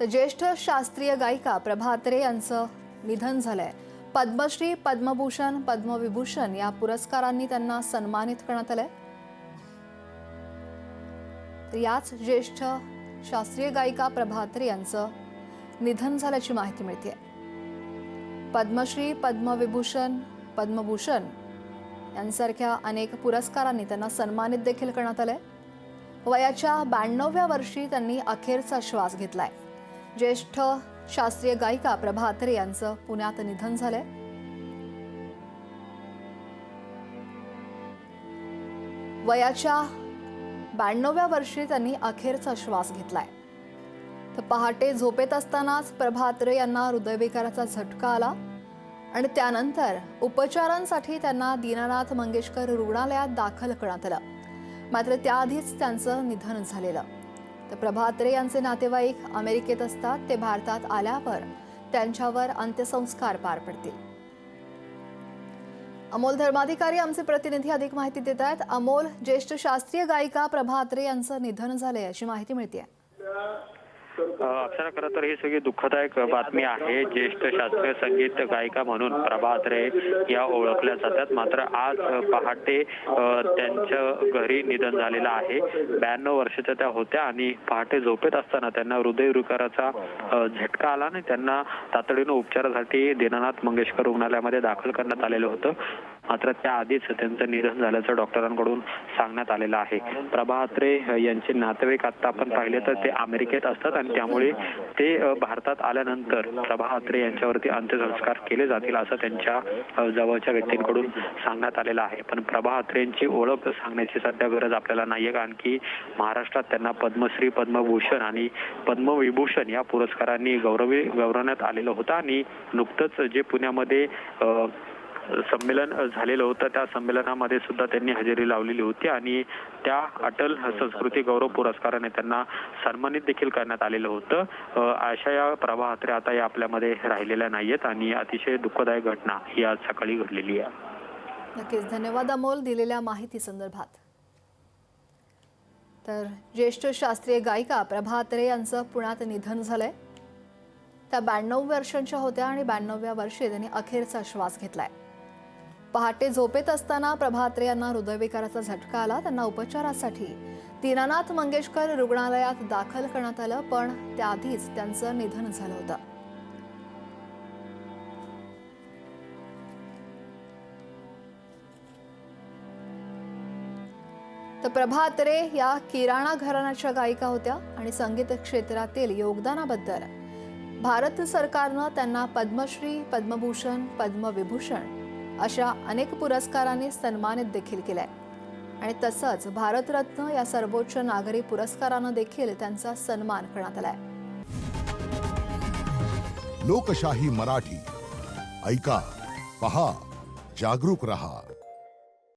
तर ज्येष्ठ शास्त्रीय गायिका प्रभात्रे यांचं निधन झालंय. पद्मश्री पद्मभूषण पद्मविभूषण या पुरस्कारांनी त्यांना सन्मानित करण्यात आलंय. तर याच ज्येष्ठ शास्त्रीय गायिका प्रभात्रे यांचं निधन झाल्याची माहिती मिळते पद्मश्री पद्मविभूषण पद्मभूषण यांसारख्या अनेक पुरस्कारांनी त्यांना सन्मानित देखील करण्यात आलंय. वयाच्या ब्याण्णव्या वर्षी त्यांनी अखेरचा श्वास घेतलाय. ज्येष्ठ शास्त्रीय गायिका प्रभा अत्रे यांचं पुण्यात निधन झालंय. वयाच्या ब्याण्णव्या वर्षी त्यांनी अखेरचा श्वास घेतलाय. तर पहाटे झोपेत असतानाच प्रभा अत्रे यांना हृदयविकाराचा झटका आला आणि त्यानंतर उपचारांसाठी त्यांना दीनानाथ मंगेशकर रुग्णालयात दाखल करण्यात आलं. मात्र त्याआधीच त्यांचं निधन झालेलं. तर प्रभात्रे यांचे नातेवाईक अमेरिकेत असतात ते भारतात आल्यावर त्यांच्यावर अंत्यसंस्कार पार पडतील. अमोल धर्माधिकारी आमचे प्रतिनिधी अधिक माहिती देत आहेत. अमोल ज्येष्ठ शास्त्रीय गायिका प्रभा अत्रे यांचं निधन झालंय अशी माहिती मिळते अक्षरा खरं तर ही सगळी दुःखदायक बातमी आहे. ज्येष्ठ शास्त्रीय संगीत गायिका म्हणून प्रभात रे या ओळखल्या जातात. मात्र आज पहाटे त्यांच्या घरी निधन झालेलं आहे. ब्याण्णव वर्षाच्या त्या होत्या आणि पहाटे झोपेत असताना त्यांना हृदयविकाराचा अ, झटका आला आणि त्यांना तातडीनं उपचारासाठी दीनानाथ मंगेशकर रुग्णालयामध्ये दाखल करण्यात आलेलं होतं. मात्र त्याआधीच त्यांचं निधन झाल्याचं डॉक्टरांकडून सांगण्यात आलेलं आहे. प्रभा अत्रे यांचे नातेवाईक आता आपण पाहिले तर ते अमेरिकेत असतात आणि त्यामुळे ते भारतात आल्यानंतर प्रभा अत्रे यांच्यावरती अंत्यसंस्कार केले जातील असं त्यांच्या जवळच्या व्यक्तींकडून सांगण्यात आलेलं आहे. पण प्रभा अत्रेंची ओळख सांगण्याची सध्या गरज आपल्याला नाहीये कारण की महाराष्ट्रात त्यांना पद्मश्री पद्मभूषण आणि पद्मविभूषण या पुरस्कारांनी गौरवी गौरवण्यात आलेलं होतं आणि नुकतंच जे पुण्यामध्ये संमेलन झालेलं होतं. त्या संमेलनामध्ये सुद्धा त्यांनी हजेरी लावलेली होती आणि त्या अटल संस्कृती गौरव पुरस्काराने त्यांना सन्मानित देखील करण्यात आलेलं होतं. अशा या प्रभा आता या आपल्यामध्ये राहिलेल्या नाहीयेत आणि अतिशय दुःखदायक घटना ही आज सकाळी घडलेली आहे. नक्कीच. धन्यवाद अमोल दिलेल्या माहिती संदर्भात. तर ज्येष्ठ शास्त्रीय गायिका प्रभा अत्रे यांचं पुण्यात निधन झालंय. त्या ब्याण्णव वर्षांच्या होत्या आणि ब्याण्णव्या वर्षी त्यांनी अखेरचा श्वास घेतलाय. पहाटे झोपेत असताना प्रभात्रे यांना हृदयविकाराचा झटका आला त्यांना उपचारासाठी. दीनानाथ मंगेशकर रुग्णालयात दाखल करण्यात आलं पण त्याआधीच त्यांचं निधन झालं होतं. तर प्रभात्रे या किराणा घराण्याच्या गायिका होत्या आणि संगीत क्षेत्रातील योगदानाबद्दल. भारत सरकारनं त्यांना पद्मश्री पद्मभूषण पद्मविभूषण अशा अनेक पुरस्कारांनी सन्मानित देखील केलाय. आणि तसंच भारतरत्न या सर्वोच्च नागरी पुरस्कारानं देखील त्यांचा सन्मान करण्यात आलाय. लोकशाही मराठी. ऐका पहा जागरूक रहा.